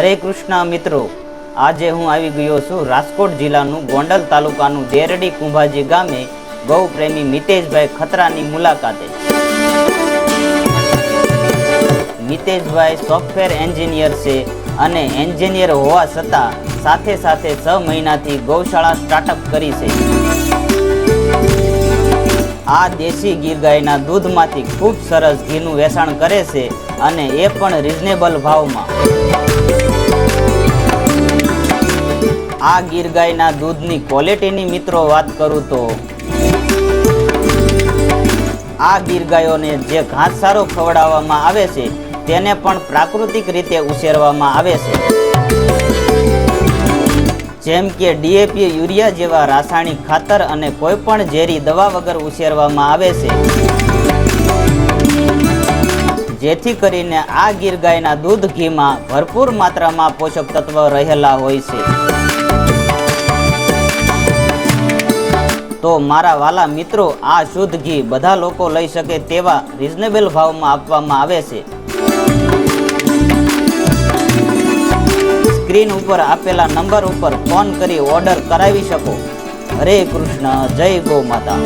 હરે કૃષ્ણ મિત્રો, આજે હું આવી ગયો છું રાજકોટ જિલ્લાનું ગોંડલ તાલુકાનું દેરડી કુંભાજી ગામે ગૌ પ્રેમી મિતેશભાઈ ખતરાની મુલાકાતે. મિતેશભાઈ સોફ્ટવેર એન્જિનિયર છે અને એન્જિનિયર હોવા છતાં સાથે સાથે છ મહિનાથી ગૌશાળા સ્ટાર્ટઅપ કરી છે. આ દેશી ગીર ગાયના દૂધમાંથી ખૂબ સરસ ઘીનું વેચાણ કરે છે અને એ પણ રિઝનેબલ ભાવમાં. આ ગીર ગાયના દૂધની ક્વોલિટીની મિત્રો વાત કરું તો આ ગીર ગાયોને જે ઘાસચારો ખવડાવવામાં આવે છે, તેને પણ પ્રાકૃતિક રીતે ઉછેરવામાં આવે છે. જેમ કે ડીએપી યુરિયા જેવા રાસાયણિક ખાતર અને કોઈપણ ઝેરી દવા વગર ઉછેરવામાં આવે છે. જેથી કરીને આ ગીર ગાયના દૂધ ઘીમાં ભરપૂર માત્રામાં પોષક તત્વ રહેલા હોય છે. તો મારા વાલા મિત્રો, આ શુદ્ધ ઘી બધા લોકો લઈ શકે તેવા રિઝનેબલ ભાવમાં આપવામાં આવે છે. સ્ક્રીન ઉપર આપેલા નંબર ઉપર ફોન કરી ઓર્ડર કરાવી શકો. હરે કૃષ્ણ, જય ગૌ માતા.